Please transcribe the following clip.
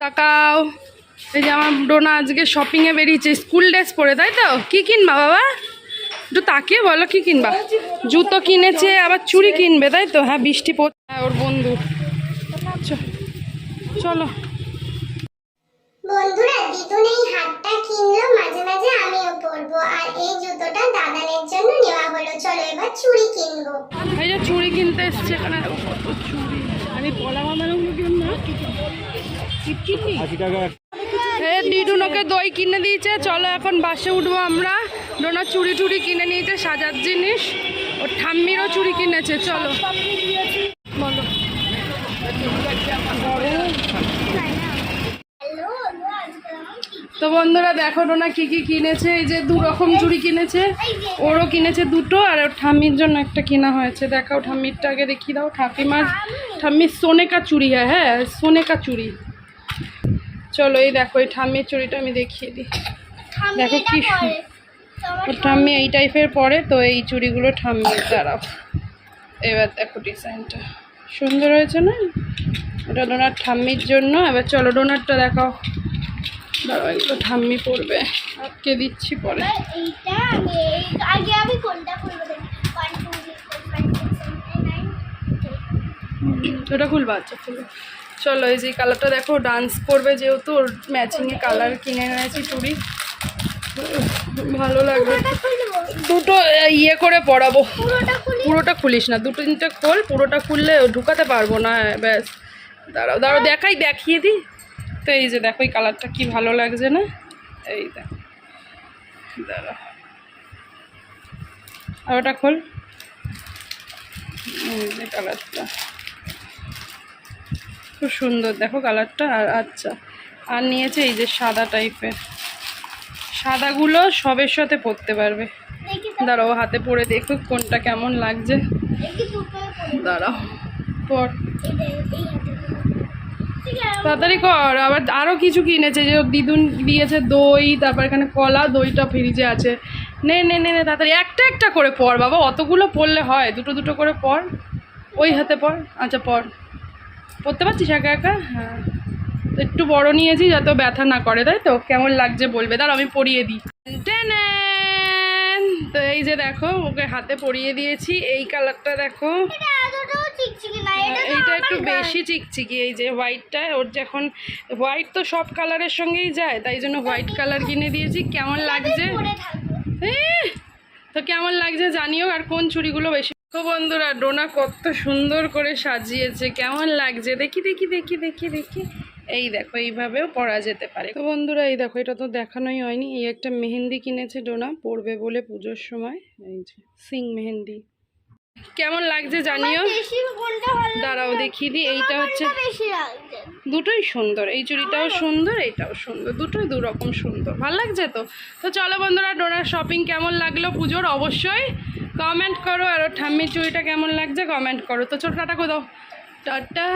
তাকাও। এই যে আমার ডোনা আজকে শপিংয়ে বেরিয়েছে স্কুল ড্রেস পরে তাই তো? কি কিনবা বাবা? একটু তাকিয়ে বলো কি কিনবা? জুতো কিনেছে আবার চুড়ি কিনবে তাই তো? হ্যাঁ বৃষ্টি পড়ছে। হ্যাঁ, ওর বন্ধু। চলো। বন্ধুরা দিদুন এই হাতটা কিনলো মাঝে মাঝে আমিও পরবো। আর এই জুতোটা দাদানের জন্য চলো এবার চুড়ি কিনবো। এই যে চুড়ি কিনতে এসছে এখানে। কত চুড়ি। আমি পলা বানানোগুলো জন্য ডিডুনোকে দই কিনে দিয়েছে। চলো এখন বাসে উঠবো আমরা। ডোনা চুড়ি টুড়ি কিনে নিয়েছে সাজার জিনিস। ওর ঠাম্মিরও চুড়ি কিনেছে চলো। বলো। তো বন্ধুরা দেখো ডোনা কি কি কিনেছে? এই যে দু রকম চুড়ি কিনেছে। ওরও কিনেছে দুটো আর ওর ঠাম্মির জন্য একটা কেনা হয়েছে। দেখাও ঠাম্মিরটা আগে দেখিয়ে দাও। ঠাকিমার ঠাম্মির সোনেকা চুড়ি, হয় হ্যাঁ সোনেকা চুড়ি। চলো এই দেখো, এই ঠাম্মির চুড়িটা আমি দেখিয়ে দিই। দেখো কি ওর ঠাম্মি এই টাইপের পরে, তো এই চুড়িগুলো ঠাম্মির দাঁড়াও এবার দেখো ডিজাইনটা। সুন্দর হয়েছে না? ওটা ডোনার ঠাম্মির জন্য। এবার চলো ডোনারটা দেখাও। দাঁড়াও এগুলো ঠাম্মি পড়বে। আটকে দিচ্ছি পরে। আগে আমি কোনটা ওটা খুলবা আচ্ছা খুলবো। চলো এই যে কালারটা দেখো ডান্স করবে যেহেতু ওর ম্যাচিংয়ে কালার কিনে এনেছি চুড়ি। ভালো লাগবে। দুটো ইয়ে করে পরাবো। পুরোটা খুলিস না দুটো তিনটে খোল পুরোটা খুললে ঢুকাতে পারব না হ্যাঁ, ব্যাস। দাঁড়াও দাঁড়াও দেখাই দেখিয়ে দিই। তো এই যে দেখো এই কালারটা কি ভালো লাগছে না? এই দেখো। দাঁড়াও আর ওটা খোল। এই যে কালারটা। খুব সুন্দর দেখো কালারটা। আর আচ্ছা আর নিয়েছে এই যে সাদা টাইপের। সাদাগুলো সবের সাথে পরতে পারবে। দাঁড়াও হাতে পরে দেখুক কোনটা কেমন লাগছে। দাঁড়াও পর এই এই হাতে ঠিক আছে তাড়াতাড়ি কর। আবার আরও কিছু কিনেছে, যে দিদুন দিয়েছে দই, তারপর এখানে কলা দইটা ফ্রিজে আছে। নে নে নে নে, তাড়াতাড়ি, একটা একটা করে পর বাবা, অতগুলো পড়লে হয়, দুটো দুটো করে পর। ওই হাতে পর আচ্ছা পর। পড়তে পারছিস একা একা? হ্যাঁ। একটু বড় নিয়েছি যাতে ব্যথা না করে, তাই তো? কেমন লাগছে বলবে? দাঁড়া আমি পরিয়ে দিই! তো এই যে দেখো, ওকে হাতে পরিয়ে দিয়েছি। এই কালারটা দেখো। এইটা একটু। বেশি চিকচিকি এই যে হোয়াইটটা ওর যখন হোয়াইট তো সব কালারের সঙ্গেই যায় তাই জন্য হোয়াইট কালার কিনে দিয়েছি কেমন লাগছে? তো কেমন লাগছে জানিও আর কোন চুড়িগুলো বেশি? তো বন্ধুরা ডোনা কত সুন্দর করে সাজিয়েছে কেমন লাগছে? দেখি দেখি দেখি দেখি দেখি। এই দেখো এইভাবেও পরা যেতে পারে। তো বন্ধুরা এই দেখো এটা তো দেখানোই হয়নি এই একটা মেহেন্দি কিনেছে ডোনা পরবে বলে পুজোর সময় এই যে সিং মেহেন্দি। কেমন লাগছে জানিও? দাঁড়াও দেখিয়ে দিই এইটা হচ্ছে দুটোই সুন্দর। এই চুড়িটাও সুন্দর এইটাও সুন্দর। দুটোই দু রকম সুন্দর। ভালো লাগছে তো? তো চলো বন্ধুরা ডোনার শপিং কেমন লাগল পুজোর? অবশ্যই কমেন্ট করো। আর ঠাম্মির চুড়িটা কেমন লাগছে কমেন্ট করো। তো ছোট টাটা দাও টাটা।